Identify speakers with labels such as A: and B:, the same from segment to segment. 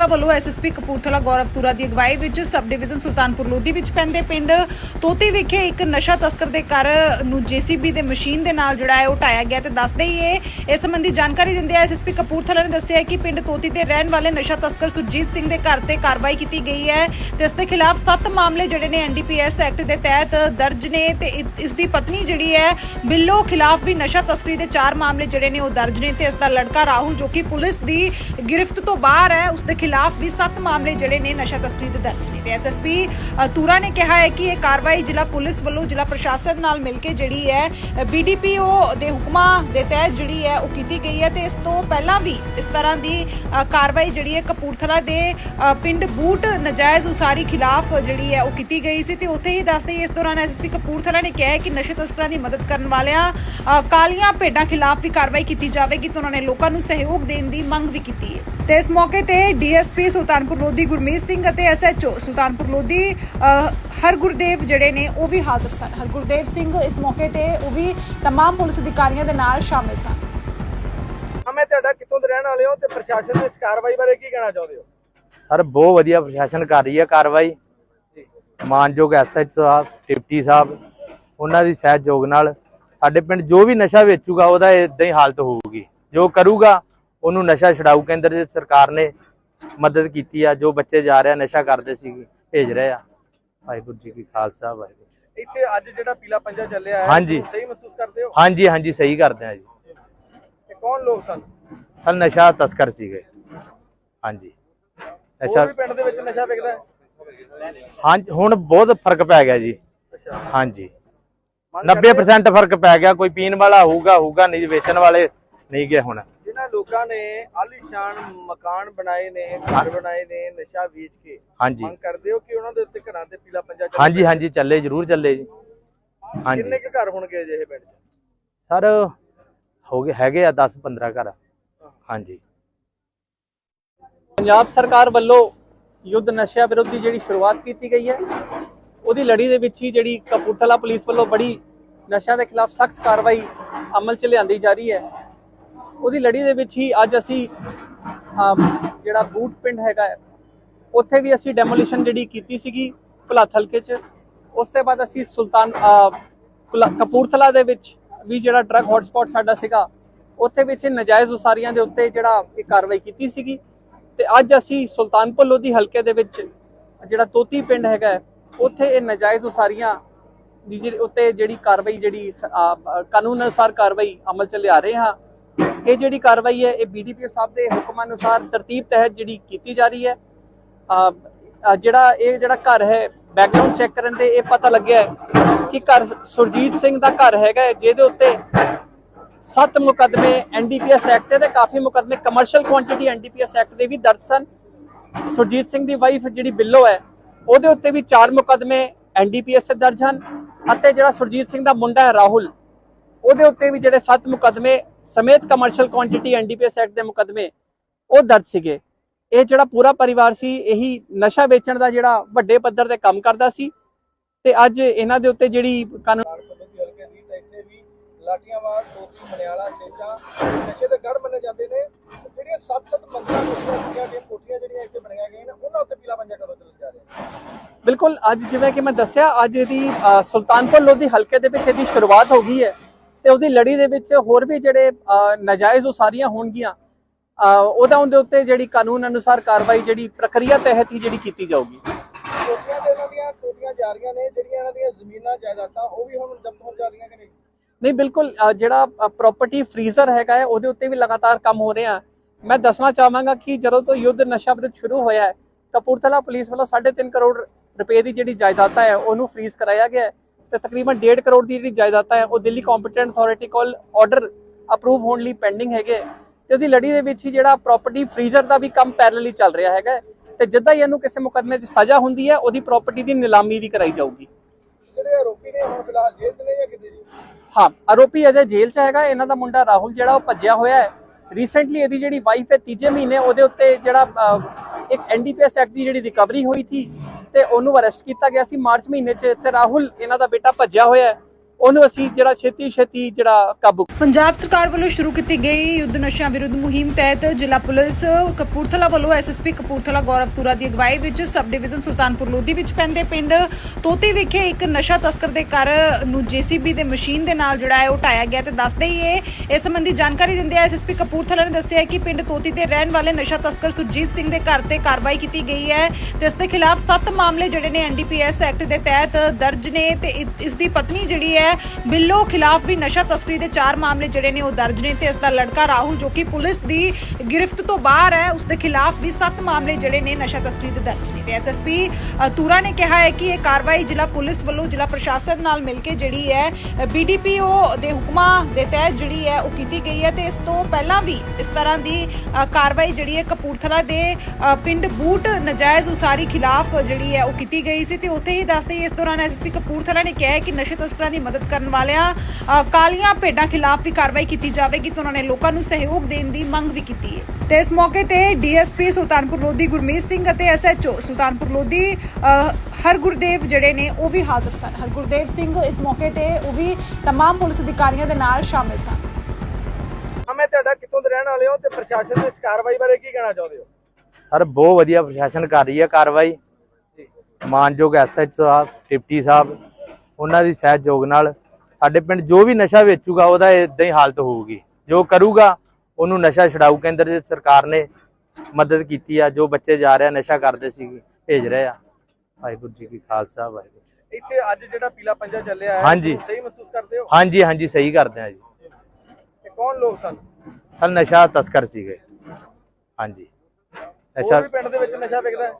A: ਵੱਲੋਂ ਐਸਐਸਪੀ ਕਪੂਰਥਲਾ ਗੌਰਵਤੁਰਾ ਦੀ ਅਗਵਾਈ ਵਿੱਚ ਸਬ ਡਿਵੀਜ਼ਨ ਸੁਲਤਾਨਪੁਰ ਲੋਧੀ ਵਿੱਚ ਪੈਂਦੇ ਪਿੰਡ ਤੋਤੀ ਵਿਖੇ ਇੱਕ ਨਸ਼ਾ ਤਸਕਰ ਦੇ ਘਰ ਨੂੰ ਜੀਸੀਬੀ ਦੇ ਮਸ਼ੀਨ ਦੇ ਨਾਲ ਜਿਹੜਾ ਹੈ ਉਹ ਢਾਇਆ ਗਿਆ ਤੇ ਦੱਸਦੇ ਹੀ ਇਹ, ਇਸ ਸੰਬੰਧੀ ਜਾਣਕਾਰੀ ਦਿੰਦੇ ਐਸਐਸਪੀ ਕਪੂਰਥਲਾ ਨੇ ਦੱਸਿਆ ਕਿ ਪਿੰਡ ਤੋਤੀ ਦੇ ਰਹਿਣ ਵਾਲੇ ਨਸ਼ਾ ਤਸਕਰ ਸੁਰਜੀਤ ਸਿੰਘ ਦੇ ਘਰ ਤੇ ਕਾਰਵਾਈ ਕੀਤੀ ਗਈ ਹੈ ਤੇ ਇਸ ਦੇ ਖਿਲਾਫ 7 ਮਾਮਲੇ ਜਿਹੜੇ ਨੇ ਐਨਡੀਪੀਐਸ ਐਕਟ ਦੇ ਤਹਿਤ ਦਰਜ ਨੇ ਤੇ ਇ- ਇਸ ਦੀ ਪਤਨੀ ਜਿਹੜੀ ਹੈ ਬਿੱਲੋ ਖਿਲਾਫ ਵੀ ਨਸ਼ਾ ਤਸਕਰੀ ਦੇ 4 ਮਾਮਲੇ ਜਿਹੜੇ ਨੇ ਉਹ ਦਰਜ ਨੇ ਤੇ ਇਸ ਦਾ ਲੜਕਾ ਰਾਹੁਲ ਜੋ ਕਿ ਪੁਲਿਸ ਦੀ ਗ੍ਰਿਫਤ ਤੋਂ ਬਾਹਰ ਹੈ, ਉਸ ਦੇ ਖਿਲਾਫ ਵੀ 7 ਮਾਮਲੇ ਜਿਹੜੇ ਨੇ ਨਸ਼ਾ ਤਸਕਰੀ ਦੇ ਦਰਜ ਨੇ। ਤੇ ਐਸਐਸਪੀ ਤੂਰਾ ਨੇ ਕਿਹਾ ਹੈ ਕਿ ਇਹ ਕਾਰਵਾਈ ਜ਼ਿਲ੍ਹਾ ਪੁਲਿਸ ਵੱਲੋਂ ਜ਼ਿਲ੍ਹਾ ਪ੍ਰਸ਼ਾਸਨ ਨਾਲ ਮਿਲ ਕੇ ਜਿਹੜੀ ਹੈ ਬੀਡੀਪੀਓ ਦੇ ਹੁਕਮਾਂ ਦੇ ਤਹਿਤ ਜਿਹੜੀ ਹੈ, ਉਹ ਕੀਤੀ ਗਈ ਹੈ ਤੇ ਇਸ ਤੋਂ ਪਹਿਲਾਂ ਵੀ ਇਸ ਤਰ੍ਹਾਂ ਦੀ ਕਾਰਵਾਈ ਜਿਹੜੀ ਹੈ ਕਪੂਰਥਲਾ ਦੇ ਪਿੰਡ ਬੂਟ ਨਜਾਇਜ਼ ਉਸਾਰੀ ਖਿਲਾਫ ਜਿਹੜੀ ਹੈ, ਉਹ ਕੀਤੀ ਗਈ ਸੀ। ਤੇ ਉੱਥੇ ਹੀ ਦੱਸਦੇ ਇਸ ਦੌਰਾਨ ਐਸਐਸਪੀ ਕਪੂਰਥਲਾ ਨੇ ਕਿਹਾ ਕਿ ਨਸ਼ੇ ਤਸਕਰਾਂ ਦੀ ਮਦਦ ਕਰਨ ਵਾਲਿਆਂ ਕਾਲੀਆਂ ਭੇਡਾਂ ਖਿਲਾਫ ਵੀ ਕਾਰਵਾਈ ਕੀਤੀ ਜਾਵੇਗੀ ਤੇ ਉਹਨਾਂ ਨੇ ਲੋਕਾਂ ਨੂੰ ਸਹਿਯੋਗ ਦੇਣ ਦੀ ਮੰਗ ਵੀ ਕੀਤੀ ਹੈ। ਤੇ ਇਸ ਮੌਕੇ ਤੇ ਡੀਐਸਪੀ ਸੁਲਤਾਨਪੁਰ ਲੋਧੀ ਗੁਰਮੀਤ ਸਿੰਘ ਅਤੇ ਐਸਐਚਓ ਸੁਲਤਾਨਪੁਰ ਲੋਧੀ ਅ, ਹਰਗੁਰਦੇਵ ਜਿਹੜੇ ਨੇ ਉਹ ਵੀ ਹਾਜ਼ਰ ਸਨ ਹਰਗੁਰਦੇਵ ਸਿੰਘ ਇਸ ਮੌਕੇ ਤੇ ਉਹ ਵੀ तमाम ਪੁਲਿਸ ਅਧਿਕਾਰੀਆਂ ਦੇ ਨਾਲ ਸ਼ਾਮਿਲ ਸਨ
B: ਹਾਂ ਮੈਂ ਤੁਹਾਡਾ ਕਿੱਥੋਂ ਦੇ ਰਹਿਣ ਵਾਲੇ ਹੋ ਤੇ ਪ੍ਰਸ਼ਾਸਨ ਦੀ ਇਸ ਕਾਰਵਾਈ ਬਾਰੇ ਕੀ ਕਹਿਣਾ ਚਾਹੁੰਦੇ ਹੋ
C: ਸਰ ਬਹੁਤ ਵਧੀਆ ਪ੍ਰਸ਼ਾਸਨ ਕਰ ਰਹੀ ਹੈ ਕਾਰਵਾਈ ਮਾਨਯੋਗ ਐਸਐਚ ਸਾਹਿਬ ਡਿਪਟੀ ਸਾਹਿਬ ਉਹਨਾਂ ਦੀ ਸਹਿਯੋਗ ਨਾਲ ਸਾਡੇ ਪਿੰਡ ਜੋ ਵੀ ਨਸ਼ਾ ਵੇਚੂਗਾ ਉਹਦਾ ਇਦਾਂ ਹੀ ਹਾਲਤ ਹੋਊਗੀ ਜੋ ਕਰੂਗਾ ਉਹਨੂੰ ਨਸ਼ਾ ਛਡਾਊ ਕੇਂਦਰ ਦੇ ਸਰਕਾਰ ਨੇ ਮਦਦ ਕੀਤੀ ਆ ਜੋ ਬੱਚੇ ਜਾ ਰਹੇ ਆ ਨਸ਼ਾ ਕਰਦੇ ਸੀ ਭੇਜ ਰਹੇ ਆ। ਵਾਹਿਗੁਰੂ ਜੀ ਕੀ ਖਾਲਸਾ ਵਾਹਿਗੁਰੂ
B: ਇੱਥੇ ਅੱਜ ਜਿਹੜਾ ਪੀਲਾ ਪੰਜਾ ਚੱਲਿਆ ਹੈ
C: ਹਾਂਜੀ।
B: ਸਹੀ ਮਹਿਸੂਸ ਕਰਦੇ ਹੋ।
C: ਹਾਂਜੀ ਹਾਂਜੀ ਸਹੀ ਕਰਦੇ ਆ ਜੀ।
B: ਤੇ ਕੌਣ ਲੋਕ ਸਨ?
C: ਸਰ ਨਸ਼ਾ ਤਸਕਰ ਸੀਗੇ। ਹਾਂਜੀ। ਨਸ਼ਾ
B: ਵੀ ਪਿੰਡ ਦੇ ਵਿੱਚ ਨਸ਼ਾ ਵਿਕਦਾ ਹੈ?
C: ਹਾਂਜੀ ਹੁਣ ਬਹੁਤ ਫ਼ਰਕ ਪੈ ਗਿਆ ਜੀ। ਹਾਂਜੀ।
B: ਮੰਗ ਕਰਦੇ
C: 90% ਫ਼ਰਕ ਪੈ ਗਿਆ ਕੋਈ ਪੀਣ ਵਾਲਾ ਹੋਊਗਾ ਹੋਊਗਾ ਨਹੀਂ ਵੇਚਣ ਵਾਲੇ ਨਹੀਂ ਗਏ ਹੁਣ।
B: ਜਿਨ੍ਹਾਂ ਲੋਕਾਂ ਨੇ ਆਲੀਸ਼ਾਨ ਮਕਾਨ ਬਣਾਏ ਨੇ ਘਰ ਬਣਾਏ ਨੇ ਨਸ਼ਾ ਵੇਚ ਕੇ।
C: ਹਾਂਜੀ।
B: ਮੰਗ ਕਰਦੇ ਹੋ ਕਿ ਉਹਨਾਂ ਦੇ ਉੱਤੇ ਘਰਾਂ ਤੇ ਪੀਲਾ ਪੰਜਾ ਚੱਲੇ
C: ਹਾਂਜੀ ਹਾਂਜੀ ਚੱਲੇ ਜ਼ਰੂਰ ਚੱਲੇ ਜੀ। ਹਾਂਜੀ।
B: ਕਿੰਨੇ ਕੁ ਘਰ ਹੋਣਗੇ ਅਜਿਹੇ ਪਿੰਡ 'ਚ?
C: ਸਰ ਹੋ ਗਏ ਹੈਗੇ ਆ 10 15 ਘਰ। ਹਾਂਜੀ।
D: ਪੰਜਾਬ ਸਰਕਾਰ ਵੱਲੋਂ ਯੁੱਧ ਨਸ਼ਾ ਵਿਰੋਧੀ ਜਿਹੜੀ ਸ਼ੁਰੂਆਤ ਕੀਤੀ ਗਈ ਹੈ ਉਹਦੀ ਲੜੀ ਦੇ ਵਿੱਚ ਹੀ ਜਿਹੜੀ ਕਪੂਰਥਲਾ ਪੁਲਿਸ ਵੱਲੋਂ ਬੜੀ ਨਸ਼ਿਆਂ ਦੇ ਖਿਲਾਫ ਸਖਤ ਕਾਰਵਾਈ ਅਮਲ 'ਚ ਲਿਆਂਦੀ ਜਾ ਰਹੀ ਹੈ। ਉਹਦੀ ਲੜੀ ਦੇ ਵਿੱਚ ਹੀ ਅੱਜ ਅਸੀਂ ਜਿਹੜਾ ਬੂਟ ਪਿੰਡ ਹੈਗਾ ਹੈ, ਉੱਥੇ ਵੀ ਅਸੀਂ ਡੈਮੋਲੀਸ਼ਨ ਜਿਹੜੀ ਕੀਤੀ ਸੀਗੀ ਭੁਲੱਥ ਹਲਕੇ 'ਚ। ਉਸ ਤੋਂ ਬਾਅਦ ਅਸੀਂ ਸੁਲਤਾਨ ਕੁਲਾ- ਕਪੂਰਥਲਾ ਦੇ ਵਿੱਚ ਵੀ ਜਿਹੜਾ ਡਰੱਗ ਹੌਟਸਪੌਟ ਸਾਡਾ ਸੀਗਾ ਉੱਥੇ ਵਿੱਚ ਇਹ ਨਜਾਇਜ਼ ਉਸਾਰੀਆਂ ਦੇ ਉੱਤੇ ਜਿਹੜਾ ਇਹ ਕਾਰਵਾਈ ਕੀਤੀ ਸੀਗੀ। ਤੇ ਅੱਜ ਅਸੀਂ ਸੁਲਤਾਨਪੁਰ ਲੋਧੀ ਹਲਕੇ ਦੇ ਵਿੱਚ ਜਿਹੜਾ ਤੋਤੀ ਪਿੰਡ ਹੈਗਾ ਉੱਥੇ ਇਹ ਨਜਾਇਜ਼ ਉਸਾਰੀਆਂ ਦੀ ਜਿਹੜੀ ਉੱਤੇ ਜਿਹੜੀ ਕਾਰਵਾਈ ਜਿਹੜੀ ਕਾਨੂੰਨ ਅਨੁਸਾਰ ਕਾਰਵਾਈ ਅਮਲ ਚ ਲਿਆ ਰਹੇ ਹਾਂ। ਇਹ ਜਿਹੜੀ ਕਾਰਵਾਈ ਹੈ ਇਹ ਬੀਡੀਪੀਓ ਸਾਹਿਬ ਦੇ ਹੁਕਮ ਅਨੁਸਾਰ ਤਰਤੀਬ ਤਹਿਤ ਜਿਹੜੀ ਕੀਤੀ ਜਾ ਰਹੀ ਹੈ। ਜਿਹੜਾ ਇਹ ਜਿਹੜਾ ਘਰ ਹੈ ਬੈਕਗ੍ਰਾਉਂਡ ਚੈੱਕ ਕਰਨ ਤੇ ਇਹ ਪਤਾ ਲੱਗਿਆ ਕਿ ਘਰ ਸੁਰਜੀਤ ਸਿੰਘ ਦਾ ਘਰ ਹੈਗਾ ਹੈ, ਜਿਹਦੇ ਉੱਤੇ ਸੱਤ ਮੁਕੱਦਮੇ ਐਨਡੀਪੀਐਸ ਐਕਟ ਦੇ ਤੇ ਕਾਫੀ ਮੁਕੱਦਮੇ ਕਮਰਸ਼ੀਅਲ ਕੁਆਂਟੀਟੀ ਐਨਡੀਪੀਐਸ ਐਕਟ ਦੇ ਵੀ ਦਰਜ ਸਨ। ਸੁਰਜੀਤ ਸਿੰਘ ਦੀ ਵਾਈਫ ਜਿਹੜੀ ਬਿੱਲੋ ਹੈ ਉਹਦੇ ਉੱਤੇ ਵੀ ਚਾਰ ਮੁਕੱਦਮੇ ਐਨਡੀਪੀਐਸ ਤੇ ਦਰਜ ਹਨ ਅਤੇ ਜਿਹੜਾ ਸੁਰਜੀਤ ਸਿੰਘ ਦਾ ਮੁੰਡਾ ਹੈ ਰਾਹੁਲ ਉਹਦੇ ਉੱਤੇ ਵੀ ਜਿਹੜੇ ਸੱਤ ਮੁਕੱਦਮੇ ਸਮੇਤ ਕਮਰਸ਼ੀਅਲ ਕੁਆਂਟੀਟੀ ਐਨਡੀਪੀਐਸ ਐਕਟ ਦੇ ਮੁਕੱਦਮੇ ਉਹ ਦਰਜ ਸੀਗੇ। ਇਹ ਜਿਹੜਾ ਪੂਰਾ ਪਰਿਵਾਰ ਸੀ ਇਹੀ ਨਸ਼ਾ ਵੇਚਣ ਦਾ ਜਿਹੜਾ ਵੱਡੇ ਪੱਧਰ ਤੇ ਕੰਮ ਕਰਦਾ ਸੀ ਤੇ ਅੱਜ ਇਹਨਾਂ ਦੇ ਉੱਤੇ ਜਿਹੜੀ ਕਾਨੂੰਨ
B: ਪੱਧਤੀ ਹਲਕੇ ਦੀ ਤਾਂ ਇੱਥੇ ਵੀ ਲਾਠੀਆਂਵਾਲ ਸੋਤੀ ਮਨਿਆਲਾ ਸੇਚਾ ਨਸ਼ੇ ਦੇ ਗੜ ਮੰਨੇ ਜਾਂਦੇ ਨੇ। ਤੇ ਜਿਹੜੀਆਂ ਸੱਤ-ਸੱਤ ਮੰਜ਼ਿਲਾਂ ਕੋਠੀਆਂ ਜਿਹੜੀਆਂ ਦੀਆਂ ਕੋਠੀਆਂ ਜਿਹੜੀਆਂ ਇੱਥੇ ਬਣਾਈਆਂ ਗਈਆਂ ਨੇ ਉਹਨਾਂ ਉੱਤੇ ਪੀਲਾ ਪੰਜਾ ਕਦੋਂ ਚੱਲ ਜਾ ਰਿਹਾ?
D: ਬਿਲਕੁਲ ਅੱਜ ਜਿਵੇਂ ਕਿ ਮੈਂ ਦੱਸਿਆ ਅੱਜ ਇਹਦੀ ਸੁਲਤਾਨਪੁਰ ਲੋਧੀ ਹਲਕੇ ਦੇ ਵਿੱਚ ਇਹਦੀ ਸ਼ੁਰੂਆਤ ਹੋ ਗਈ ਹੈ। ਤੇ ਉਹਦੀ ਲੜੀ ਦੇ ਵਿੱਚ ਹੋਰ ਵੀ ਜਿਹੜੇ ਨਾਜਾਇਜ਼ ਉਸਾਰੀਆਂ ਹੋਣਗੀਆਂ ਉਹਦਾ ਉਹਦੇ ਉੱਤੇ ਜਿਹੜੀ ਕਾਨੂੰਨ ਅਨੁਸਾਰ ਕਾਰਵਾਈ ਜਿਹੜੀ ਪ੍ਰਕਿਰਿਆ ਤਹਿਤ ਹੀ ਜਿਹੜੀ ਕੀਤੀ ਜਾਊਗੀ।
B: ਕੋਠੀਆਂ ਤੇ ਇਹਨਾਂ ਦੀਆਂ ਕੋਠੀਆਂ ਜਾ ਰਹੀਆਂ ਨੇ ਜਿਹੜੀਆਂ ਇਹਨਾਂ ਦੀਆਂ ਜ਼ਮੀਨਾਂ ਜਾਇਦਾਦਾਂ ਉਹ ਵੀ ਹੁਣ ਜ਼ਬਤ ਹੋਣ ਜਾ ਰਹੀਆਂ ਕਿ ਨਹੀਂ?
D: ਨਹੀਂ ਬਿਲਕੁਲ ਜਿਹੜਾ ਪ੍ਰਾਪਰਟੀ ਫਰੀਜ਼ਰ ਹੈਗਾ ਹੈ ਉਹਦੇ ਉੱਤੇ ਵੀ ਲਗਾਤਾਰ ਕੰਮ ਹੋ ਰਿਹਾ। ਮੈਂ ਦੱਸਣਾ ਚਾਹਾਂਗਾ ਕਿ ਜਦੋਂ ਤੋਂ ਯੁੱਧ ਨਸ਼ਾ ਵਿਰੁੱਧ ਸ਼ੁਰੂ ਹੋਇਆ ਹੈ ਕਪੂਰਥਲਾ ਪੁਲਿਸ ਵੱਲੋਂ 3.5 ਕਰੋੜ ਰੁਪਏ ਦੀ ਜਿਹੜੀ ਜਾਇਦਾਦਾਂ ਹੈ ਉਹਨੂੰ ਫਰੀਜ਼ ਕਰਾਇਆ ਗਿਆ ਹੈ। ਤੇ ਤਕਰੀਬਨ 1.5 ਕਰੋੜ ਦੀ ਜਿਹੜੀ ਜਾਇਦਾਦਾਂ ਹੈ ਉਹ ਦਿੱਲੀ ਕੰਪੀਟੈਂਟ ਅਥਾਰਟੀ ਕੋਲ ਆਰਡਰ ਅਪਰੂਵ ਹੋਣ ਲਈ ਪੈਂਡਿੰਗ ਹੈਗੇ। ਤੇ ਉਹਦੀ ਲੜੀ ਦੇ ਵਿੱਚ ਹੀ ਜਿਹੜਾ ਪ੍ਰਾਪਰਟੀ ਫਰੀਜ਼ਰ ਦਾ ਵੀ ਕੰਮ ਪੈਰਲਲੀ ਚੱਲ ਰਿਹਾ ਹੈਗਾ। ਤੇ ਜਿੱਦਾਂ ਹੀ ਇਹਨੂੰ ਕਿਸੇ ਮੁਕੱਦਮੇ 'ਚ ਸਜ਼ਾ ਹੁੰਦੀ ਹੈ ਉਹਦੀ ਪ੍ਰਾਪਰਟੀ ਦੀ ਨਿਲਾਮੀ ਵੀ ਕਰਾਈ ਜਾਊਗੀ।
B: ਜਿਹੜੇ ਆਰੋਪੀ ਨੇ ਹੁਣ ਫਿਲਹਾਲ ਜੇਲ੍ਹ 'ਚ ਨੇ ਜਾਂ ਕਿਤੇ ਜੀ?
D: ਹਾਂ ਆਰੋਪੀ ਅਜੇ ਜੇਲ੍ਹ 'ਚ ਹੈਗਾ। ਇਹਨਾਂ ਦਾ ਮੁੰਡਾ ਰਾਹੁਲ ਜਿਹੜਾ ਉਹ ਭੱਜਿਆ ਹੋਇਆ ਹੈ। ਰੀਸੈਂਟਲੀ ਇਹਦੀ ਜਿਹੜੀ ਵਾਈਫ ਹੈ ਤੀਜੇ ਮਹੀਨੇ ਉਹਦੇ ਉੱਤੇ ਜਿਹੜਾ ਇੱਕ ਐਨਡੀਪੀਐਸ ਐਕਟ ਦੀ ਜਿਹੜੀ ਰਿਕਵਰੀ ਹੋਈ ਸੀ ਤੇ ਉਹਨੂੰ ਅਰੈਸਟ ਕੀਤਾ ਗਿਆ ਸੀ। ਮਾਰਚ ਮਹੀਨੇ 'ਚ ਤੇ ਰਾਹੁਲ, ਇਹਨਾਂ ਦਾ ਬੇਟਾ ਭੱਜਿਆ ਹੋਇਆ ਹੈ। ਉਹਨੂੰ ਅਸੀਂ ਜਿਹੜਾ ਛੇਤੀ ਛੇਤੀ ਜਿਹੜਾ ਕਾਬੂ
A: ਪੰਜਾਬ ਸਰਕਾਰ ਵੱਲੋਂ ਸ਼ੁਰੂ ਕੀਤੀ ਗਈ ਯੁੱਧ ਨਸ਼ਿਆਂ ਵਿਰੁੱਧ ਮੁਹਿੰਮ ਤਹਿਤ ਜ਼ਿਲ੍ਹਾ ਪੁਲਿਸ ਕਪੂਰਥਲਾ ਵੱਲੋਂ ਐਸਐਸਪੀ ਕਪੂਰਥਲਾ ਗੌਰਵ ਤੁਰਾ ਦੀ ਅਗਵਾਈ ਵਿੱਚ ਸਬ ਡਿਵੀਜ਼ਨ ਸੁਲਤਾਨਪੁਰ ਲੋਧੀ ਵਿੱਚ ਪੈਂਦੇ ਪਿੰਡ ਤੋਤੀ ਵਿਖੇ ਇੱਕ ਨਸ਼ਾ ਤਸਕਰ ਦੇ ਘਰ ਨੂੰ ਜੀਸੀਬੀ ਦੇ ਮਸ਼ੀਨ ਦੇ ਨਾਲ ਜਿਹੜਾ ਹੈ ਉਹ ਢਾਇਆ ਗਿਆ ਤੇ ਦੱਸਦੇ ਹੀ ਇਹ ਇਸ ਸੰਬੰਧੀ ਜਾਣਕਾਰੀ ਦਿੰਦੇ ਐਸਐਸਪੀ ਕਪੂਰਥਲਾ ਨੇ ਦੱਸਿਆ ਕਿ ਪਿੰਡ ਤੋਤੀ ਦੇ ਰਹਿਣ ਵਾਲੇ ਨਸ਼ਾ ਤਸਕਰ ਸੁਰਜੀਤ ਸਿੰਘ ਦੇ ਘਰ ਤੇ ਕਾਰਵਾਈ ਕੀਤੀ ਗਈ ਹੈ ਤੇ ਇਸ ਦੇ ਖਿਲਾਫ 7 ਮਾਮਲੇ ਜਿਹੜੇ ਨੇ ਐਨਡੀਪੀਐਸ ਐਕਟ ਦੇ ਤਹਿਤ ਦਰਜ ਨੇ ਤੇ ਇਸ ਦੀ ਪਤਨੀ ਜਿਹੜੀ ਹੈ ਬਿੱਲੋ ਖਿਲਾਫ ਵੀ ਨਸ਼ਾ ਤਸਕਰੀ ਦੇ 4 ਮਾਮਲੇ ਜਿਹੜੇ ਨੇ ਉਹ ਦਰਜ ਨੇ ਤੇ ਇਸ ਦਾ ਲੜਕਾ ਰਾਹੁਲ ਜੋ ਕਿ ਪੁਲਿਸ ਦੀ ਗ੍ਰਿਫਤ ਤੋਂ ਬਾਹਰ ਹੈ ਉਸ ਦੇ ਖਿਲਾਫ ਵੀ 7 ਮਾਮਲੇ ਜਿਹੜੇ ਨੇ ਨਸ਼ਾ ਤਸਕਰੀ ਦੇ ਦਰਜ ਨੇ। ਤੇ ਐਸਐਸਪੀ ਤੂਰਾ ਨੇ ਕਿਹਾ ਹੈ ਕਿ ਇਹ ਕਾਰਵਾਈ ਜ਼ਿਲ੍ਹਾ ਪੁਲਿਸ ਵੱਲੋਂ ਜ਼ਿਲ੍ਹਾ ਪ੍ਰਸ਼ਾਸਨ ਨਾਲ ਮਿਲ ਕੇ ਜਿਹੜੀ ਹੈ ਬੀਡੀਪੀਓ ਦੇ ਹੁਕਮਾਂ ਦੇ ਤਹਿਤ ਜਿਹੜੀ ਹੈ ਉਹ ਕੀਤੀ ਗਈ ਹੈ ਤੇ ਇਸ ਤੋਂ ਪਹਿਲਾਂ ਵੀ ਇਸ ਤਰ੍ਹਾਂ ਦੀ ਕਾਰਵਾਈ ਜਿਹੜੀ ਹੈ ਕਪੂਰਥਲਾ ਦੇ ਪਿੰਡ ਬੂਟ ਨਜਾਇਜ਼ ਉਸਾਰੀ ਖਿਲਾਫ ਜਿਹੜੀ ਹੈ ਉਹ ਕੀਤੀ ਗਈ ਸੀ ਤੇ ਉੱਥੇ ਹੀ ਦੱਸਦੇ ਇਸ ਦੌਰਾਨ ਐਸਪੀ ਕਪੂਰਥਲਾ ਨੇ ਕਿਹਾ ਹੈ ਕਿ ਨਸ਼ੇ ਤਸਕਰਾਂ ਦੀ ਮਦਦ ਕਰਨ ਵਾਲਿਆਂ ਅ, ਕਾਲੀਆਂ ਭੇਡਾਂ ਖਿਲਾਫ ਵੀ ਕਾਰਵਾਈ ਕੀਤੀ ਜਾਵੇਗੀ ਤੇ ਉਹਨਾਂ ਨੇ ਲੋਕਾਂ ਨੂੰ ਸਹਿਯੋਗ ਦੇਣ ਦੀ ਮੰਗ ਵੀ ਕੀਤੀ ਹੈ ਤੇ ਇਸ ਮੌਕੇ ਤੇ ਡੀਐਸਪੀ ਸੁਲਤਾਨਪੁਰ ਲੋਧੀ ਗੁਰਮੀਤ ਸਿੰਘ ਅਤੇ ਐਸਐਚਓ ਸੁਲਤਾਨਪੁਰ ਲੋਧੀ ਅ, ਹਰਗੁਰਦੇਵ ਜਿਹੜੇ ਨੇ ਉਹ ਵੀ ਹਾਜ਼ਰ ਸਨ ਹਰਗੁਰਦੇਵ ਸਿੰਘ ਇਸ ਮੌਕੇ ਤੇ ਉਹ ਵੀ तमाम ਪੁਲਿਸ ਅਧਿਕਾਰੀਆਂ ਦੇ ਨਾਲ ਸ਼ਾਮਿਲ ਸਨ
B: ਮੈਂ ਤੁਹਾਡਾ ਕਿੱਥੋਂ ਦੇ ਰਹਿਣ ਵਾਲੇ ਹੋ ਤੇ ਪ੍ਰਸ਼ਾਸਨ ਦੀ ਇਸ ਕਾਰਵਾਈ ਬਾਰੇ ਕੀ ਕਹਿਣਾ ਚਾਹੁੰਦੇ ਹੋ
C: ਸਰ ਬਹੁਤ ਵਧੀਆ ਪ੍ਰਸ਼ਾਸਨ ਕਰ ਰਹੀ ਹੈ ਕਾਰਵਾਈ ਮਾਨਯੋਗ ਐਸਐਚ ਸਾਹਿਬ ਡਿਪਟੀ ਸਾਹਿਬ ਉਹਨਾਂ ਦੀ ਸਹਿਯੋਗ ਨਾਲ ਸਾਡੇ ਪਿੰਡ ਜੋ ਵੀ ਨਸ਼ਾ ਵੇਚੂਗਾ ਉਹਦਾ ਇਦਾਂ ਹੀ ਹਾਲਤ ਹੋਊਗੀ। ਜੋ ਕਰੂਗਾ ਉਹਨੂੰ ਨਸ਼ਾ ਛਡਾਊ ਕੇਂਦਰ ਦੇ ਸਰਕਾਰ ਨੇ ਮਦਦ ਕੀਤੀ ਆ। ਜੋ ਬੱਚੇ ਜਾ ਰਹੇ ਨਸ਼ਾ ਕਰਦੇ ਸੀ ਭੇਜ ਰਹੇ ਆ। ਵਾਹਿਗੁਰੂ ਜੀ ਕੀ ਖਾਲਸਾ ਵਾਹਿਗੁਰੂ
B: ਇੱਥੇ ਅੱਜ ਜਿਹੜਾ ਪੀਲਾ ਪੰਜਾ ਚੱਲਿਆ ਹੈ
C: ਹਾਂਜੀ।
B: ਸਹੀ ਮਹਿਸੂਸ ਕਰਦੇ ਹੋ।
C: ਹਾਂਜੀ ਹਾਂਜੀ ਸਹੀ ਕਰਦੇ ਆ ਜੀ।
B: ਤੇ ਕੌਣ ਲੋਕ ਸਨ?
C: ਸਰ ਨਸ਼ਾ ਤਸਕਰ ਸੀਗੇ। ਹਾਂਜੀ। ਨਸ਼ਾ
B: ਹੋਰ ਪਿੰਡ ਦੇ ਵਿੱਚ ਨਸ਼ਾ ਵਿਕਦਾ ਹੈ?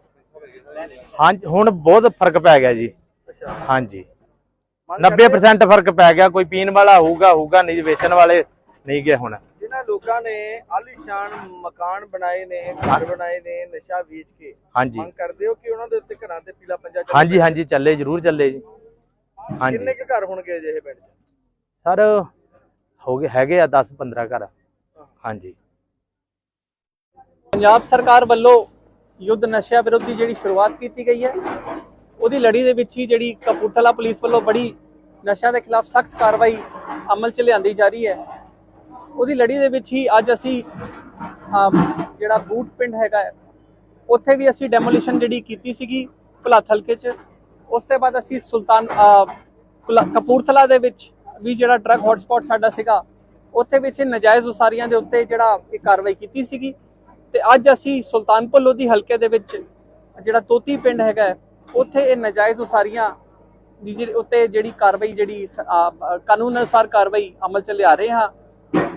C: ਹਾਂਜੀ ਹੁਣ ਬਹੁਤ ਫ਼ਰਕ ਪੈ ਗਿਆ ਜੀ।
B: ਅੱਛਾ।
C: ਹਾਂਜੀ। 90% ਫ਼ਰਕ ਪੈ ਗਿਆ ਕੋਈ ਪੀਣ ਵਾਲਾ ਹੋਊਗਾ ਹੋਊਗਾ ਨਹੀਂ ਵੇਚਣ ਵਾਲੇ ਨਹੀਂ ਗਏ ਹੁਣ।
B: ਜਿਨ੍ਹਾਂ ਲੋਕਾਂ ਨੇ ਆਲੀਸ਼ਾਨ ਮਕਾਨ ਬਣਾਏ ਨੇ ਘਰ ਬਣਾਏ ਨੇ ਨਸ਼ਾ ਵੇਚ ਕੇ
C: ਹਾਂਜੀ।
B: ਮੰਗ ਕਰਦੇ ਹੋ ਕਿ ਉਹਨਾਂ ਦੇ ਉੱਤੇ ਘਰਾਂ ਤੇ ਪੀਲਾ ਪੰਜਾ ਚੱਲੇ?
C: ਹਾਂਜੀ ਹਾਂਜੀ ਚੱਲੇ ਜ਼ਰੂਰ ਚੱਲੇ ਜੀ। ਹਾਂਜੀ।
B: ਕਿੰਨੇ ਕੁ ਘਰ ਹੋਣਗੇ ਅਜਿਹੇ ਪਿੰਡ 'ਚ?
C: ਸਰ ਹੋ ਗਏ ਹੈਗੇ ਆ 10 15 ਘਰ। ਹਾਂਜੀ।
D: ਪੰਜਾਬ ਸਰਕਾਰ ਵੱਲੋਂ ਯੁੱਧ ਨਸ਼ਿਆਂ ਵਿਰੁੱਧ ਜਿਹੜੀ ਸ਼ੁਰੂਆਤ ਕੀਤੀ ਗਈ ਹੈ ਉਹਦੀ ਲੜੀ ਦੇ ਵਿੱਚ ਹੀ ਜਿਹੜੀ ਕਪੂਰਥਲਾ ਪੁਲਿਸ ਵੱਲੋਂ ਬੜੀ ਨਸ਼ਿਆਂ ਦੇ ਖਿਲਾਫ ਸਖਤ ਕਾਰਵਾਈ ਅਮਲ 'ਚ ਲਿਆਂਦੀ ਜਾ ਰਹੀ ਹੈ। ਉਹਦੀ ਲੜੀ ਦੇ ਵਿੱਚ ਹੀ ਅੱਜ ਅਸੀਂ ਜਿਹੜਾ ਬੂਟ ਪਿੰਡ ਹੈਗਾ ਹੈ, ਉੱਥੇ ਵੀ ਅਸੀਂ ਡੈਮੋਲੀਸ਼ਨ ਜਿਹੜੀ ਕੀਤੀ ਸੀਗੀ ਭੁਲੱਥ ਹਲਕੇ 'ਚ। ਉਸ ਤੋਂ ਬਾਅਦ ਅਸੀਂ ਸੁਲਤਾਨ ਕੁਲਾ- ਕਪੂਰਥਲਾ ਦੇ ਵਿੱਚ ਵੀ ਜਿਹੜਾ ਡਰੱਗ ਹੌਟਸਪੌਟ ਸਾਡਾ ਸੀਗਾ ਉੱਥੇ ਵਿੱਚ ਇਹ ਨਜਾਇਜ਼ ਉਸਾਰੀਆਂ ਦੇ ਉੱਤੇ ਜਿਹੜਾ ਇਹ ਕਾਰਵਾਈ ਕੀਤੀ ਸੀਗੀ। ਤੇ ਅੱਜ ਅਸੀਂ ਸੁਲਤਾਨਪੁਰ ਲੋਧੀ ਹਲਕੇ ਦੇ ਵਿੱਚ ਜਿਹੜਾ ਤੋਤੀ ਪਿੰਡ ਹੈਗਾ ਉੱਥੇ ਇਹ ਨਜਾਇਜ਼ ਉਸਾਰੀਆਂ ਦੀ ਜਿਹੜੀ ਉੱਤੇ ਜਿਹੜੀ ਕਾਰਵਾਈ ਜਿਹੜੀ ਕਾਨੂੰਨ ਅਨੁਸਾਰ ਕਾਰਵਾਈ ਅਮਲ ਚ ਲਿਆ ਰਹੇ ਹਾਂ।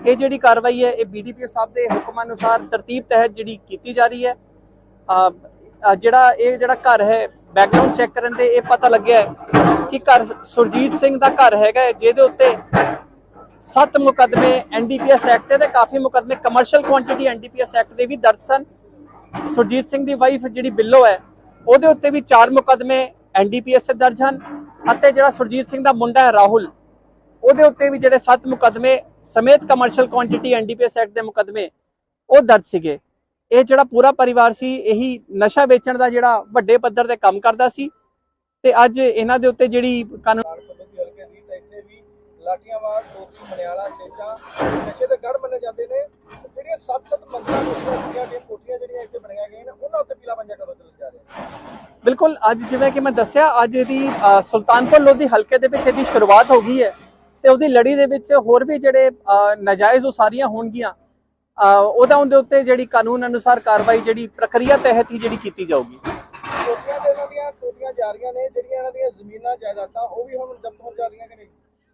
D: ਇਹ ਜਿਹੜੀ ਕਾਰਵਾਈ ਹੈ ਇਹ ਬੀਡੀਪੀਓ ਸਾਹਿਬ ਦੇ ਹੁਕਮ ਅਨੁਸਾਰ ਤਰਤੀਬ ਤਹਿਤ ਜਿਹੜੀ ਕੀਤੀ ਜਾ ਰਹੀ ਹੈ। ਜਿਹੜਾ ਇਹ ਜਿਹੜਾ ਘਰ ਹੈ ਬੈਕਗ੍ਰਾਉਂਡ ਚੈੱਕ ਕਰਨ 'ਤੇ ਇਹ ਪਤਾ ਲੱਗਿਆ ਕਿ ਘਰ ਸੁਰਜੀਤ ਸਿੰਘ ਦਾ ਘਰ ਹੈਗਾ ਹੈ, ਜਿਹਦੇ ਉੱਤੇ ਸੱਤ ਮੁਕਦਮੇ ਐਨਡੀਪੀਐਸ ਐਕਟ ਦੇ ਤੇ ਕਾਫੀ ਮੁਕਦਮੇ ਕਮਰਸ਼ੀਅਲ ਕੁਆਂਟੀਟੀ ਐਨਡੀਪੀਐਸ ਐਕਟ ਦੇ ਵੀ ਦਰਜ ਸਨ। ਸੁਰਜੀਤ ਸਿੰਘ ਦੀ ਵਾਈਫ ਜਿਹੜੀ ਬਿੱਲੋ ਹੈ ਉਹਦੇ ਉੱਤੇ ਵੀ ਚਾਰ ਮੁਕਦਮੇ ਐਨਡੀਪੀਐਸ ਦੇ ਦਰਜ ਹਨ ਅਤੇ ਜਿਹੜਾ ਸੁਰਜੀਤ ਸਿੰਘ ਦਾ ਮੁੰਡਾ ਹੈ ਰਾਹੁਲ, ਉਹਦੇ ਉੱਤੇ ਵੀ ਜਿਹੜੇ ਸੱਤ ਮੁਕਦਮੇ ਸਮੇਤ ਕਮਰਸ਼ੀਅਲ ਕੁਆਂਟੀਟੀ ਐਨਡੀਪੀਐਸ ਐਕਟ ਦੇ ਮੁਕਦਮੇ ਉਹ ਦਰਜ ਸੀਗੇ। ਇਹ ਜਿਹੜਾ ਪੂਰਾ ਪਰਿਵਾਰ ਸੀ, ਇਹੀ ਨਸ਼ਾ ਵੇਚਣ ਦਾ ਜਿਹੜਾ ਵੱਡੇ ਪੱਧਰ ਤੇ ਕੰਮ ਕਰਦਾ ਸੀ ਤੇ ਅੱਜ ਇਹਨਾਂ ਦੇ ਉੱਤੇ ਜਿਹੜੀ ਕਾਨੂੰਨ
B: ਕਾਨਪੁਰ ਦੀ ਹਲਕੇ ਦੀ ਤਾਂ ਇੱਥੇ ਵੀ ਲਾਠੀਆਂਵਾਲ ਸੋਤੀ ਮਨਿਆਲਾ ਸੇਚਾ ਨਸ਼ੇ ਦੇ ਗੜ ਮੰਨੇ ਜਾਂਦੇ ਨੇ। ਜਿਹੜੀਆਂ ਸੱਤ-ਸੱਤ ਮੰਜ਼ਲਾਂ ਕੋਠੀਆਂ ਦੀਆਂ ਕੋਠੀਆਂ ਜਿਹੜੀਆਂ ਇੱਥੇ ਬਣਾਈਆਂ ਗਈਆਂ ਨੇ ਉਹਨਾਂ ਉੱਤੇ ਪੀਲਾ ਪੰਜਾ ਕਦੋਂ ਚੱਲਣ ਜਾ ਰਿਹਾ? ਹੈ
D: ਬਿਲਕੁਲ ਅੱਜ ਜਿਵੇਂ ਕਿ ਮੈਂ ਦੱਸਿਆ ਅੱਜ ਅ, ਸੁਲਤਾਨਪੁਰ ਲੋਧੀ ਹਲਕੇ ਦੇ ਵਿੱਚ ਇਹਦੀ ਸ਼ੁਰੂਆਤ ਹੋ ਗਈ ਹੈ ਤੇ ਉਹਦੀ ਲੜੀ ਦੇ ਵਿੱਚ ਹੋਰ ਵੀ ਜਿਹੜੇ ਨਾਜਾਇਜ਼ ਉਸਾਰੀਆਂ ਹੋਣਗੀਆਂ। ਉਹਦਾ ਉਹਦੇ ਉੱਤੇ ਜਿਹੜੀ ਕਾਨੂੰਨ ਅਨੁਸਾਰ ਕਾਰਵਾਈ ਜਿਹੜੀ ਪ੍ਰਕਿਰਿਆ ਤਹਿਤ ਹੀ ਜਿਹੜੀ ਕੀਤੀ ਜਾਊਗੀ।
B: ਕੋਠੀਆਂ ਤੇ ਇਹਨਾਂ ਦੀਆਂ ਕੋਠੀਆਂ ਜਾ ਰਹੀਆਂ ਨੇ ਜਿਹੜੀਆਂ ਇਹਨਾਂ ਦੀਆਂ ਜ਼ਮੀਨਾਂ ਜਾਇਦਾਦਾਂ ਉਹ ਵੀ ਹੁਣ ਜ਼ਬਤ ਹੋਣ ਜਾ ਰਹੀਆਂ ਕਿ ਨਹੀਂ?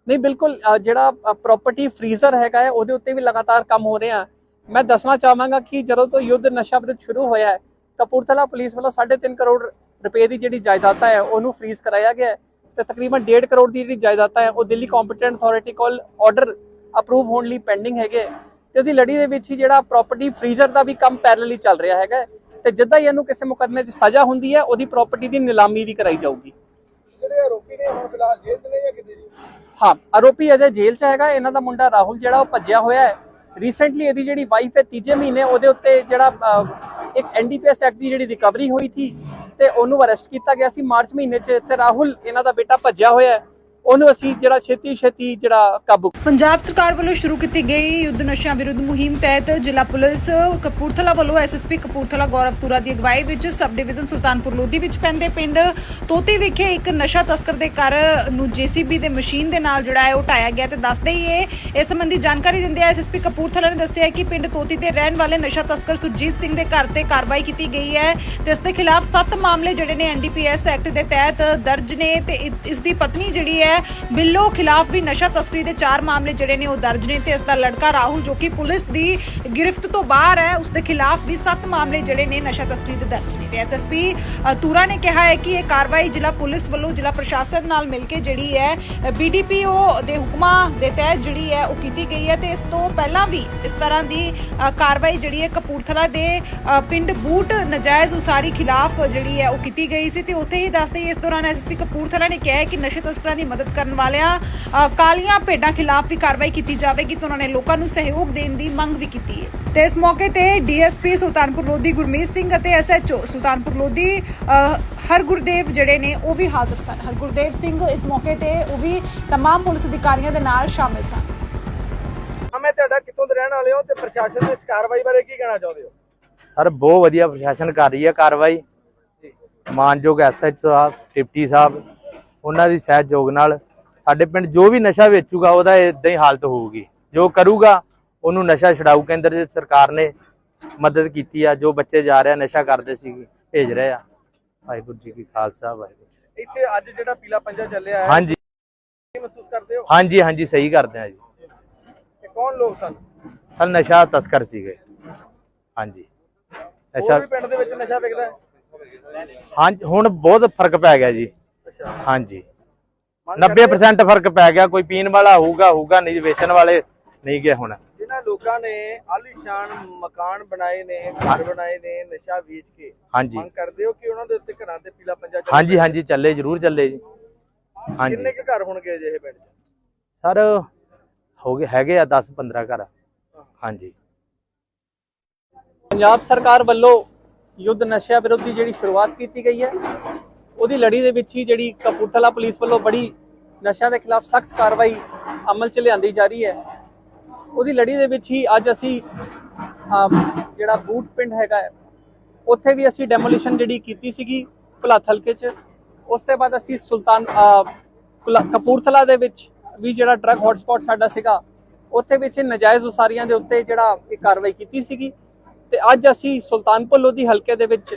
D: ਨਹੀਂ, ਬਿਲਕੁਲ ਜਿਹੜਾ ਪ੍ਰਾਪਰਟੀ ਫਰੀਜ਼ਰ ਹੈਗਾ ਹੈ, ਉਹਦੇ ਉੱਤੇ ਵੀ ਲਗਾਤਾਰ ਕੰਮ ਹੋ ਰਿਹਾ। ਮੈਂ ਦੱਸਣਾ ਚਾਹਾਂਗਾ ਕਿ ਜਦੋਂ ਤੋਂ ਯੁੱਧ ਨਸ਼ਾ ਵਿਰੁੱਧ ਸ਼ੁਰੂ ਹੋਇਆ ਹੈ, ਕਪੂਰਥਲਾ ਪੁਲਿਸ ਵੱਲੋਂ 3.5 ਕਰੋੜ ਰੁਪਏ ਦੀ ਜਿਹੜੀ ਜਾਇਦਾਦ ਹੈ, ਉਹਨੂੰ ਫਰੀਜ਼ ਕਰਾਇਆ ਗਿਆ ਤੇ ਤਕਰੀਬਨ 1.5 ਕਰੋੜ ਦੀ ਜਿਹੜੀ ਜਾਇਦਾਦ ਹੈ, ਉਹ ਦਿੱਲੀ ਕੰਪੀਟੈਂਟ ਅਥਾਰਟੀ ਕੋਲ ਆਰਡਰ ਅਪਰੂਵ ਹੋਣ ਲਈ ਪੈਂਡਿੰਗ ਹੈਗੇ ਤੇ ਉਹਦੀ ਲੜੀ ਦੇ ਵਿੱਚ ਹੀ ਜਿਹੜਾ ਪ੍ਰਾਪਰਟੀ ਫਰੀਜ਼ਰ ਦਾ ਵੀ ਕੰਮ ਪੈਰਲਲੀ ਚੱਲ ਰਿਹਾ ਹੈਗਾ ਤੇ ਜਿੱਦਾਂ ਹੀ ਇਹਨੂੰ ਕਿਸੇ ਮੁਕੱਦਮੇ 'ਚ ਸਜ਼ਾ ਹੁੰਦੀ ਹੈ, ਉਹਦੀ ਪ੍ਰਾਪਰਟੀ ਦੀ ਨਿਲਾਮੀ ਵੀ ਕਰਾਈ ਜਾਊਗੀ।
B: ਜਿਹੜੇ ਆਰੋਪੀ ਨੇ ਹੁਣ ਫਿਲਹਾਲ ਜੇਲ੍ਹ ਨੇ ਜਾਂ ਕਿਤੇ ਜੀ?
D: ਹਾਂ, ਆਰੋਪੀ ਅਜੇ ਜੇਲ੍ਹ 'ਚ ਹੈਗਾ, ਇਹਨਾਂ ਦਾ ਮੁੰਡਾ ਰਾਹੁਲ ਜਿਹੜਾ ਉਹ ਭੱਜਿਆ ਹੋਇਆ ਹੈ। ਰੀਸੈਂਟਲੀ ਇਹਦੀ ਜਿਹੜੀ ਵਾਈਫ ਹੈ, ਤੀਜੇ ਮਹੀਨੇ ਉਹਦੇ ਉੱਤੇ ਜਿਹੜਾ ਇੱਕ ਐਨਡੀਪੀਐਸ ਐਕਟ ਦੀ ਜਿਹੜੀ ਰਿਕਵਰੀ ਹੋਈ ਸੀ ਤੇ ਉਹਨੂੰ ਅਰੈਸਟ ਕੀਤਾ ਗਿਆ ਸੀ। ਮਾਰਚ ਮਹੀਨੇ 'ਚ ਤੇ ਰਾਹੁਲ, ਇਹਨਾਂ ਦਾ ਬੇਟਾ ਭੱਜਿਆ ਹੋਇਆ ਹੈ। ਉਹਨੂੰ ਅਸੀਂ ਜਿਹੜਾ ਛੇਤੀ ਛੇਤੀ ਜਿਹੜਾ ਕਾਬੂ
A: ਪੰਜਾਬ ਸਰਕਾਰ ਵੱਲੋਂ ਸ਼ੁਰੂ ਕੀਤੀ ਗਈ ਯੁੱਧ ਨਸ਼ਿਆਂ ਵਿਰੁੱਧ ਮੁਹਿੰਮ ਤਹਿਤ ਜ਼ਿਲ੍ਹਾ ਪੁਲਿਸ ਕਪੂਰਥਲਾ ਵੱਲੋਂ ਐਸਐਸਪੀ ਕਪੂਰਥਲਾ ਗੌਰਵ ਤੁਰਾ ਦੀ ਅਗਵਾਈ ਵਿੱਚ ਸਬ ਡਿਵੀਜ਼ਨ ਸੁਲਤਾਨਪੁਰ ਲੋਧੀ ਵਿੱਚ ਪੈਂਦੇ ਪਿੰਡ ਤੋਤੀ ਵਿਖੇ ਇੱਕ ਨਸ਼ਾ ਤਸਕਰ ਦੇ ਘਰ ਨੂੰ ਜੀਸੀਬੀ ਦੇ ਮਸ਼ੀਨ ਦੇ ਨਾਲ ਜਿਹੜਾ ਹੈ ਉਹ ਢਾਇਆ ਗਿਆ ਤੇ ਦੱਸਦੇ ਹੀ ਇਹ, ਇਸ ਸੰਬੰਧੀ ਜਾਣਕਾਰੀ ਦਿੰਦੇ ਐਸਐਸਪੀ ਕਪੂਰਥਲਾ ਨੇ ਦੱਸਿਆ ਕਿ ਪਿੰਡ ਤੋਤੀ ਦੇ ਰਹਿਣ ਵਾਲੇ ਨਸ਼ਾ ਤਸਕਰ ਸੁਰਜੀਤ ਸਿੰਘ ਦੇ ਘਰ ਤੇ ਕਾਰਵਾਈ ਕੀਤੀ ਗਈ ਹੈ ਤੇ ਇਸ ਦੇ ਖਿਲਾਫ 7 ਮਾਮਲੇ ਜਿਹੜੇ ਨੇ ਐਨਡੀਪੀਐਸ ਐਕਟ ਦੇ ਤਹਿਤ ਦਰਜ ਨੇ ਤੇ ਇਸ ਦੀ ਪਤਨੀ ਜਿਹੜੀ ਹੈ ਬਿੱਲੋ ਖਿਲਾਫ ਵੀ ਨਸ਼ਾ ਤਸਕਰੀ ਦੇ ਚਾਰ ਮਾਮਲੇ ਜਿਹੜੇ ਨੇ ਉਹ ਦਰਜ ਨੇ ਤੇ ਇਸ ਦਾ ਲੜਕਾ ਰਾਹੁਲ ਜੋ ਕਿ ਪੁਲਿਸ ਦੀ ਗ੍ਰਿਫਤ ਤੋਂ ਬਾਹਰ ਹੈ ਉਸ ਦੇ ਖਿਲਾਫ ਵੀ 7 ਮਾਮਲੇ ਜਿਹੜੇ ਨੇ ਨਸ਼ਾ ਤਸਕਰੀ ਦੇ ਦਰਜ ਨੇ। ਤੇ ਐਸਐਸਪੀ ਤੂਰਾ ਨੇ ਕਿਹਾ ਹੈ ਕਿ ਇਹ ਕਾਰਵਾਈ ਜ਼ਿਲ੍ਹਾ ਪੁਲਿਸ ਵੱਲੋਂ ਜ਼ਿਲ੍ਹਾ ਪ੍ਰਸ਼ਾਸਨ ਨਾਲ ਮਿਲ ਕੇ ਜਿਹੜੀ ਹੈ ਬੀਡੀਪੀਓ ਦੇ ਹੁਕਮਾਂ ਦੇ ਤਹਿਤ ਜਿਹੜੀ ਹੈ ਉਹ ਕੀਤੀ ਗਈ ਹੈ ਤੇ ਇਸ ਤੋਂ ਪਹਿਲਾਂ ਵੀ ਇਸ ਤਰ੍ਹਾਂ ਦੀ ਕਾਰਵਾਈ ਜਿਹੜੀ ਹੈ ਕਪੂਰਥਲਾ ਦੇ ਪਿੰਡ ਬੂਟ ਨਜਾਇਜ਼ ਉਸਾਰੀ ਖਿਲਾਫ ਜਿਹੜੀ ਹੈ ਉਹ ਕੀਤੀ ਗਈ ਸੀ ਤੇ ਉੱਥੇ ਹੀ ਦੱਸਦੇ ਇਸ ਦੌਰਾਨ ਐਸਐਸਪੀ ਕਪੂਰਥਲਾ ਨੇ ਕਿਹਾ ਹੈ ਕਿ ਨਸ਼ੇ ਤਸਕਰਾਂ ਦੀ ਮਦਦ ਕਰਨ ਵਾਲਿਆਂ ਅ, ਕਾਲੀਆਂ ਭੇਡਾਂ ਖਿਲਾਫ ਵੀ ਕਾਰਵਾਈ ਕੀਤੀ ਜਾਵੇਗੀ ਤੇ ਉਹਨਾਂ ਨੇ ਲੋਕਾਂ ਨੂੰ ਸਹਿਯੋਗ ਦੇਣ ਦੀ ਮੰਗ ਵੀ ਕੀਤੀ ਹੈ ਤੇ ਇਸ ਮੌਕੇ ਤੇ ਡੀਐਸਪੀ ਸੁਲਤਾਨਪੁਰ ਲੋਧੀ ਗੁਰਮੀਤ ਸਿੰਘ ਅਤੇ ਐਸਐਚਓ ਸੁਲਤਾਨਪੁਰ ਲੋਧੀ ਅ, ਹਰਗੁਰਦੇਵ ਜਿਹੜੇ ਨੇ ਉਹ ਵੀ ਹਾਜ਼ਰ ਸਨ ਹਰਗੁਰਦੇਵ ਸਿੰਘ ਇਸ ਮੌਕੇ ਤੇ ਉਹ ਵੀ तमाम ਪੁਲਿਸ ਅਧਿਕਾਰੀਆਂ ਦੇ ਨਾਲ ਸ਼ਾਮਿਲ ਸਨ
B: ਹਾਂ ਮੈਂ ਤੁਹਾਡਾ ਕਿੱਥੋਂ ਦੇ ਰਹਿਣ ਵਾਲੇ ਹੋ ਤੇ ਪ੍ਰਸ਼ਾਸਨ ਦੀ ਇਸ ਕਾਰਵਾਈ ਬਾਰੇ ਕੀ ਕਹਿਣਾ ਚਾਹੁੰਦੇ ਹੋ
C: ਸਰ ਬਹੁਤ ਵਧੀਆ ਪ੍ਰਸ਼ਾਸਨ ਕਰ ਰਹੀ ਹੈ ਕਾਰਵਾਈ ਮਾਨਯੋਗ ਐਸਐਚ ਸਾਹਿਬ ਡਿਪਟੀ ਸਾਹਿਬ ਉਹਨਾਂ ਦੀ ਸਹਿਯੋਗ ਨਾਲ ਸਾਡੇ ਪਿੰਡ ਜੋ ਵੀ ਨਸ਼ਾ ਵੇਚੂਗਾ ਉਹਦਾ ਇਦਾਂ ਹੀ ਹਾਲਤ ਹੋਊਗੀ। ਜੋ ਕਰੂਗਾ ਉਹਨੂੰ ਨਸ਼ਾ ਛਡਾਊ ਕੇਂਦਰ ਦੇ ਸਰਕਾਰ ਨੇ ਮਦਦ ਕੀਤੀ ਆ। ਜੋ ਬੱਚੇ ਜਾ ਰਹੇ ਨਸ਼ਾ ਕਰਦੇ ਸੀ ਭੇਜ ਰਹੇ ਆ। ਵਾਹਿਗੁਰੂ ਜੀ ਕੀ ਖਾਲਸਾ ਵਾਹਿਗੁਰੂ
B: ਇੱਥੇ ਅੱਜ ਜਿਹੜਾ ਪੀਲਾ ਪੰਜਾ ਚੱਲਿਆ। ਹੈ
C: ਹਾਂਜੀ।
B: ਮਹਿਸੂਸ ਕਰਦੇ ਹੋ?
C: ਹਾਂਜੀ ਹਾਂਜੀ ਸਹੀ ਕਰਦੇ ਆ ਜੀ।
B: ਇਹ ਕੌਣ ਲੋਕ ਸਨ?
C: ਸਰ ਨਸ਼ਾ ਤਸਕਰ ਸੀਗੇ। ਹਾਂਜੀ। ਨਸ਼ਾ
B: ਪਿੰਡ ਦੇ ਵਿੱਚ ਨਸ਼ਾ ਵਿਕਦਾ ਹੈ?
C: ਹੁਣ ਬਹੁਤ ਫ਼ਰਕ ਪੈ ਗਿਆ ਜੀ।
B: ਅੱਛਾ।
C: ਹਾਂਜੀ।
B: ਮੰਗ ਕਰਦੇ
C: 90% ਫ਼ਰਕ ਪੈ ਗਿਆ ਕੋਈ ਪੀਣ ਵਾਲਾ ਹੋਊਗਾ ਹੋਊਗਾ ਨਹੀਂ ਵੇਚਣ ਵਾਲੇ ਨਹੀਂ ਗਏ ਹੁਣ।
B: ਜਿਨ੍ਹਾਂ ਲੋਕਾਂ ਨੇ ਆਲੀਸ਼ਾਨ ਮਕਾਨ ਬਣਾਏ ਨੇ ਘਰ ਬਣਾਏ ਨੇ ਨਸ਼ਾ ਵੇਚ ਕੇ
C: ਹਾਂਜੀ।
B: ਮੰਗ ਕਰਦੇ ਹੋ ਕਿ ਉਹਨਾਂ ਦੇ ਉੱਤੇ ਘਰਾਂ ਤੇ ਪੀਲਾ ਪੰਜਾ ਚੱਲੇ?
C: ਹਾਂਜੀ ਹਾਂਜੀ ਚੱਲੇ ਜ਼ਰੂਰ ਚੱਲੇ ਜੀ। ਹਾਂਜੀ।
B: ਕਿੰਨੇ ਕੁ ਘਰ ਹੋਣਗੇ ਅਜਿਹੇ ਪਿੰਡ 'ਚ?
C: ਸਰ ਹੋ ਗਏ ਹੈਗੇ ਆ 10 15 ਘਰ। ਹਾਂਜੀ।
D: ਪੰਜਾਬ ਸਰਕਾਰ ਵੱਲੋਂ ਯੁੱਧ ਨਸ਼ਿਆਂ ਵਿਰੁੱਧ ਜਿਹੜੀ ਸ਼ੁਰੂਆਤ ਕੀਤੀ ਗਈ ਹੈ ਉਹਦੀ ਲੜੀ ਦੇ ਵਿੱਚ ਹੀ ਜਿਹੜੀ ਕਪੂਰਥਲਾ ਪੁਲਿਸ ਵੱਲੋਂ ਬੜੀ ਨਸ਼ਿਆਂ ਦੇ ਖਿਲਾਫ ਸਖਤ ਕਾਰਵਾਈ ਅਮਲ 'ਚ ਲਿਆਂਦੀ ਜਾ ਰਹੀ ਹੈ। ਉਹਦੀ ਲੜੀ ਦੇ ਵਿੱਚ ਹੀ ਅੱਜ ਅਸੀਂ ਜਿਹੜਾ ਬੂਟ ਪਿੰਡ ਹੈਗਾ ਹੈ, ਉੱਥੇ ਵੀ ਅਸੀਂ ਡੈਮੋਲੀਸ਼ਨ ਜਿਹੜੀ ਕੀਤੀ ਸੀਗੀ ਭੁਲੱਥ ਹਲਕੇ 'ਚ। ਉਸ ਤੋਂ ਬਾਅਦ ਅਸੀਂ ਸੁਲਤਾਨ ਕੁਲਾ- ਕਪੂਰਥਲਾ ਦੇ ਵਿੱਚ ਵੀ ਜਿਹੜਾ ਡਰੱਗ ਹੌਟਸਪੌਟ ਸਾਡਾ ਸੀਗਾ ਉੱਥੇ ਵਿੱਚ ਇਹ ਨਜਾਇਜ਼ ਉਸਾਰੀਆਂ ਦੇ ਉੱਤੇ ਜਿਹੜਾ ਇਹ ਕਾਰਵਾਈ ਕੀਤੀ ਸੀਗੀ। ਤੇ ਅੱਜ ਅਸੀਂ ਸੁਲਤਾਨਪੁਰ ਲੋਧੀ ਹਲਕੇ ਦੇ ਵਿੱਚ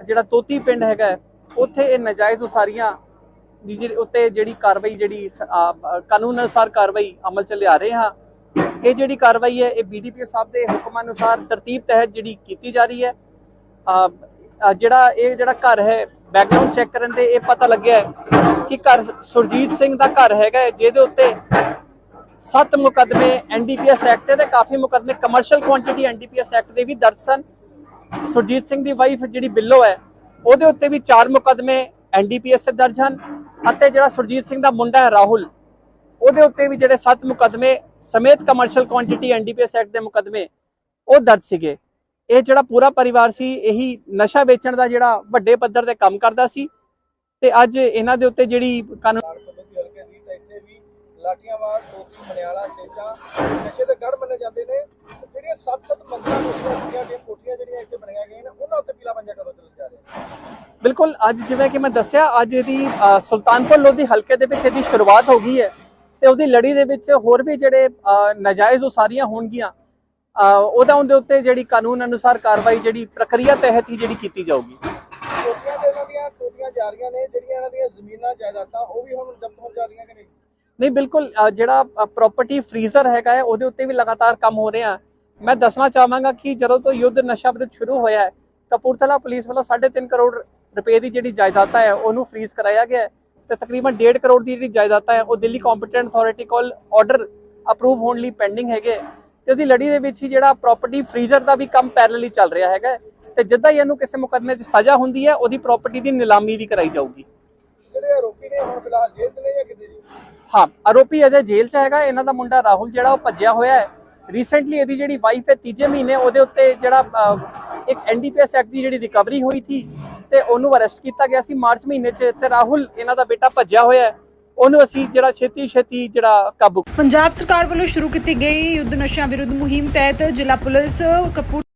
D: ਜਿਹੜਾ ਤੋਤੀ ਪਿੰਡ ਹੈਗਾ ਉੱਥੇ ਇਹ ਨਜਾਇਜ਼ ਉਸਾਰੀਆਂ ਦੀ ਜਿਹੜੀ ਉੱਤੇ ਜਿਹੜੀ ਕਾਰਵਾਈ ਜਿਹੜੀ ਕਾਨੂੰਨ ਅਨੁਸਾਰ ਕਾਰਵਾਈ ਅਮਲ ਚ ਲਿਆ ਰਹੇ ਹਾਂ। ਇਹ ਜਿਹੜੀ ਕਾਰਵਾਈ ਹੈ ਇਹ ਬੀਡੀਪੀਓ ਸਾਹਿਬ ਦੇ ਹੁਕਮ ਅਨੁਸਾਰ ਤਰਤੀਬ ਤਹਿਤ ਜਿਹੜੀ ਕੀਤੀ ਜਾ ਰਹੀ ਹੈ। ਜਿਹੜਾ ਇਹ ਜਿਹੜਾ ਘਰ ਹੈ ਬੈਕਗ੍ਰਾਉਂਡ ਚੈੱਕ ਕਰਨ ਤੇ ਇਹ ਪਤਾ ਲੱਗਿਆ ਕਿ ਘਰ ਸੁਰਜੀਤ ਸਿੰਘ ਦਾ ਘਰ ਹੈਗਾ ਹੈ, ਜਿਹਦੇ ਉੱਤੇ ਸੱਤ ਮੁਕੱਦਮੇ ਐਨਡੀਪੀਐਸ ਐਕਟ ਦੇ ਕਾਫੀ ਮੁਕੱਦਮੇ ਕਮਰਸ਼ੀਅਲ ਕੁਆਂਟੀਟੀ ਐਨਡੀਪੀਐਸ ਐਕਟ ਦੇ ਵੀ ਦਰਜ ਸਨ। ਸੁਰਜੀਤ ਸਿੰਘ ਦੀ ਵਾਈਫ ਜਿਹੜੀ ਬਿੱਲੋ ਹੈ ਉਹਦੇ ਉੱਤੇ ਵੀ ਚਾਰ ਮੁਕੱਦਮੇ ਐਨਡੀਪੀਐਸ ਦੇ ਦਰਜ ਹਨ ਅਤੇ ਜਿਹੜਾ ਸੁਰਜੀਤ ਸਿੰਘ ਦਾ ਮੁੰਡਾ ਹੈ ਰਾਹੁਲ, ਉਹਦੇ ਉੱਤੇ ਵੀ ਜਿਹੜੇ ਸੱਤ ਮੁਕੱਦਮੇ ਸਮੇਤ ਕਮਰਸ਼ੀਅਲ ਕੁਆਂਟੀਟੀ ਐਨਡੀਪੀਐਸ ਐਕਟ ਦੇ ਮੁਕੱਦਮੇ ਉਹ ਦਰਜ ਸੀਗੇ। ਇਹ ਜਿਹੜਾ ਪੂਰਾ ਪਰਿਵਾਰ ਸੀ, ਇਹੀ ਨਸ਼ਾ ਵੇਚਣ ਦਾ ਜਿਹੜਾ ਵੱਡੇ ਪੱਧਰ ਤੇ ਕੰਮ ਕਰਦਾ ਸੀ ਤੇ ਅੱਜ ਇਹਨਾਂ ਦੇ ਉੱਤੇ ਜਿਹੜੀ ਕਾਨੂੰਨ
B: ਕਾਨਪੁਰ ਦੀ ਹਲਕੇ ਦੀ ਤਾਂ ਇੱਥੇ ਵੀ ਲਾਟੀਆਂਵਾਲ ਟੋਕੀ ਮਨਿਆਲਾ ਸੇਚਾ ਨਸ਼ੇ ਦੇ ਗੜ ਮੰਨੇ ਜਾਂਦੇ ਨੇ। ਜਿਹੜੀਆਂ ਸੱਤ-ਸੱਤ ਮੰਜ਼ਲਾਂ ਕੋਠੀਆਂ ਦੀਆਂ ਦੀਆਂ ਕੋਠੀਆਂ ਜਿਹੜੀਆਂ ਇੱਥੇ ਬਣਾਈਆਂ ਗਈਆਂ ਨੇ ਉਹਨਾਂ ਉੱਤੇ ਪੀਲਾ ਪੰਜਾ ਕਦੋਂ ਚੱਲਣ ਜਾ ਰਿਹਾ? ਹੈ
D: ਬਿਲਕੁਲ ਅੱਜ ਜਿਵੇਂ ਕਿ ਮੈਂ ਦੱਸਿਆ ਅੱਜ ਅ, ਸੁਲਤਾਨਪੁਰ ਲੋਧੀ ਹਲਕੇ ਦੇ ਵਿੱਚ ਇਹਦੀ ਸ਼ੁਰੂਆਤ ਹੋ ਗਈ ਹੈ। ਤੇ ਉਹਦੀ ਲੜੀ ਦੇ ਵਿੱਚ ਹੋਰ ਵੀ ਜਿਹੜੇ ਨਾਜਾਇਜ਼ ਉਸਾਰੀਆਂ ਹੋਣਗੀਆਂ। ਉਹਦਾ ਉਹਦੇ ਉੱਤੇ ਜਿਹੜੀ ਕਾਨੂੰਨ ਅਨੁਸਾਰ ਕਾਰਵਾਈ ਜਿਹੜੀ ਪ੍ਰਕਿਰਿਆ ਤਹਿਤ ਹੀ ਜਿਹੜੀ ਕੀਤੀ ਜਾਊਗੀ।
B: ਕੋਠੀਆਂ ਤੇ ਇਹਨਾਂ ਦੀਆਂ ਕੋਠੀਆਂ ਜਾ ਰਹੀਆਂ ਨੇ ਜਿਹੜੀਆਂ ਇਹਨਾਂ ਦੀਆਂ ਜ਼ਮੀਨਾਂ ਜਾਇਦਾਦਾਂ ਉਹ ਵੀ ਹੁਣ ਜ਼ਬਤ ਹੋਣ ਜਾ ਰਹੀਆਂ ਕਿ ਨਹੀਂ?
D: ਨਹੀਂ, ਬਿਲਕੁਲ ਜਿਹੜਾ ਪ੍ਰਾਪਰਟੀ ਫਰੀਜ਼ਰ ਹੈਗਾ ਹੈ, ਉਹਦੇ ਉੱਤੇ ਵੀ ਲਗਾਤਾਰ ਕੰਮ ਹੋ ਰਿਹਾ। ਮੈਂ ਦੱਸਣਾ ਚਾਹਾਂਗਾ ਕਿ ਜਦੋਂ ਤੋਂ ਯੁੱਧ ਨਸ਼ਾ ਵਿਰੁੱਧ ਸ਼ੁਰੂ ਹੋਇਆ ਹੈ, ਕਪੂਰਥਲਾ ਪੁਲਿਸ ਵੱਲੋਂ 3.5 ਕਰੋੜ ਰੁਪਏ ਦੀ ਜਿਹੜੀ ਜਾਇਦਾਦ ਹੈ, ਉਹਨੂੰ ਫਰੀਜ਼ ਕਰਾਇਆ ਗਿਆ ਤੇ ਤਕਰੀਬਨ 1.5 ਕਰੋੜ ਦੀ ਜਿਹੜੀ ਜਾਇਦਾਦ ਹੈ, ਉਹ ਦਿੱਲੀ ਕੰਪੀਟੈਂਟ ਅਥਾਰਟੀ ਕੋਲ ਆਰਡਰ ਅਪਰੂਵ ਹੋਣ ਲਈ ਪੈਂਡਿੰਗ ਹੈਗੇ ਤੇ ਉਹਦੀ ਲੜੀ ਦੇ ਵਿੱਚ ਹੀ ਜਿਹੜਾ ਪ੍ਰਾਪਰਟੀ ਫਰੀਜ਼ਰ ਦਾ ਵੀ ਕੰਮ ਪੈਰਲਲੀ ਚੱਲ ਰਿਹਾ ਹੈਗਾ ਤੇ ਜਿੱਦਾਂ ਹੀ ਇਹਨੂੰ ਕਿਸੇ ਮੁਕੱਦਮੇ 'ਚ ਸਜ਼ਾ ਹੁੰਦੀ ਹੈ, ਉਹਦੀ ਪ੍ਰਾਪਰਟੀ ਦੀ ਨਿਲਾਮੀ ਵੀ ਕਰਾਈ ਜਾਊਗੀ।
B: ਜਿਹੜੇ ਆਰੋਪੀ ਨੇ ਹੁਣ ਫਿਲਹਾਲ ਜੇਲ੍ਹ 'ਚ ਨੇ ਜਾਂ ਕਿਤੇ ਜੀ?
D: ਹਾਂ, ਆਰੋਪੀ ਅਜੇ ਜੇਲ੍ਹ 'ਚ ਹੈਗਾ, ਇਹਨਾਂ ਦਾ ਮੁੰਡਾ ਰਾਹੁਲ ਜਿਹੜਾ ਉਹ ਭੱਜਿਆ ਹੋਇਆ ਹੈ। ਰੀਸੈਂਟਲੀ ਇਹਦੀ ਜਿਹੜੀ ਵਾਈਫ ਹੈ, ਤੀਜੇ ਮਹੀਨੇ ਉਹਦੇ ਉੱਤੇ ਜਿਹੜਾ ਇੱਕ ਐਨਡੀਪੀਐਸ ਐਕਟ ਦੀ ਜਿਹੜੀ ਰਿਕਵਰੀ ਹੋਈ ਸੀ ਤੇ ਉਹਨੂੰ ਅਰੈਸਟ ਕੀਤਾ ਗਿਆ ਸੀ। ਮਾਰਚ ਮਹੀਨੇ 'ਚ ਤੇ ਰਾਹੁਲ, ਇਹਨਾਂ ਦਾ ਬੇਟਾ ਭੱਜਿਆ ਹੋਇਆ ਹੈ। ਉਹਨੂੰ ਅਸੀਂ ਜਿਹੜਾ ਛੇਤੀ ਛੇਤੀ ਜਿਹੜਾ ਕਾਬੂ
A: ਪੰਜਾਬ ਸਰਕਾਰ ਵੱਲੋਂ ਸ਼ੁਰੂ ਕੀਤੀ ਗਈ ਯੁੱਧ ਨਸ਼ਿਆਂ ਵਿਰੁੱਧ ਮੁਹਿੰਮ ਤਹਿਤ ਜ਼ਿਲ੍ਹਾ ਪੁਲਿਸ ਕਪੂਰ